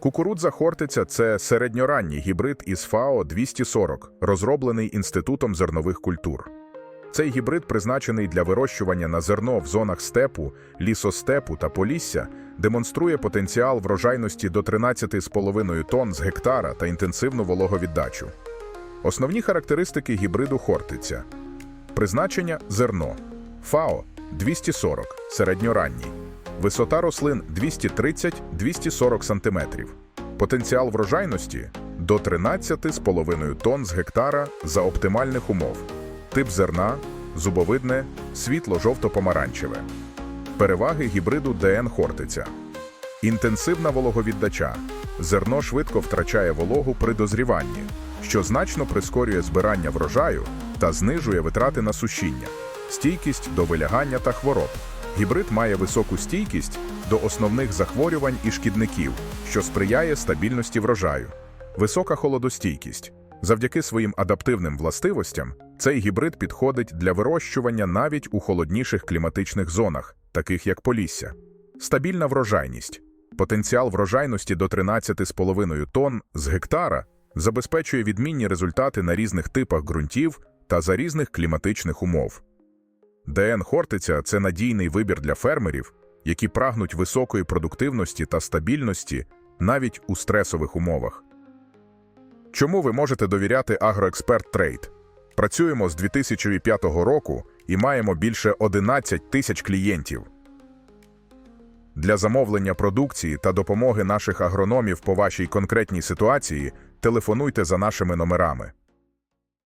Кукурудза Хортиця це середньоранній гібрид із ФАО 240, розроблений Інститутом зернових культур. Цей гібрид призначений для вирощування на зерно в зонах степу, лісостепу та полісся, демонструє потенціал врожайності до 13,5 тонн з гектара та інтенсивну вологовіддачу. Основні характеристики гібриду Хортиця. Призначення зерно. ФАО 240 середньоранній. Висота рослин 230-240 см. Потенціал врожайності до 13,5 тонн з гектара за оптимальних умов. Тип зерна зубовидне, світло-жовто-помаранчеве. Переваги гібриду ДН Хортиця. Інтенсивна вологовіддача. Зерно швидко втрачає вологу при дозріванні, що значно прискорює збирання врожаю та знижує витрати на сушіння, стійкість до вилягання та хвороб. Гібрид має високу стійкість до основних захворювань і шкідників, що сприяє стабільності врожаю. Висока холодостійкість. Завдяки своїм адаптивним властивостям цей гібрид підходить для вирощування навіть у холодніших кліматичних зонах, таких як Полісся. Стабільна врожайність. Потенціал врожайності до 13,5 тонн з гектара забезпечує відмінні результати на різних типах ґрунтів та за різних кліматичних умов. ДН Хортиця це надійний вибір для фермерів, які прагнуть високої продуктивності та стабільності навіть у стресових умовах. Чому ви можете довіряти Агроексперт Трейд? Працюємо з 2005 року і маємо більше 11 тисяч клієнтів. Для замовлення продукції та допомоги наших агрономів по вашій конкретній ситуації телефонуйте за нашими номерами.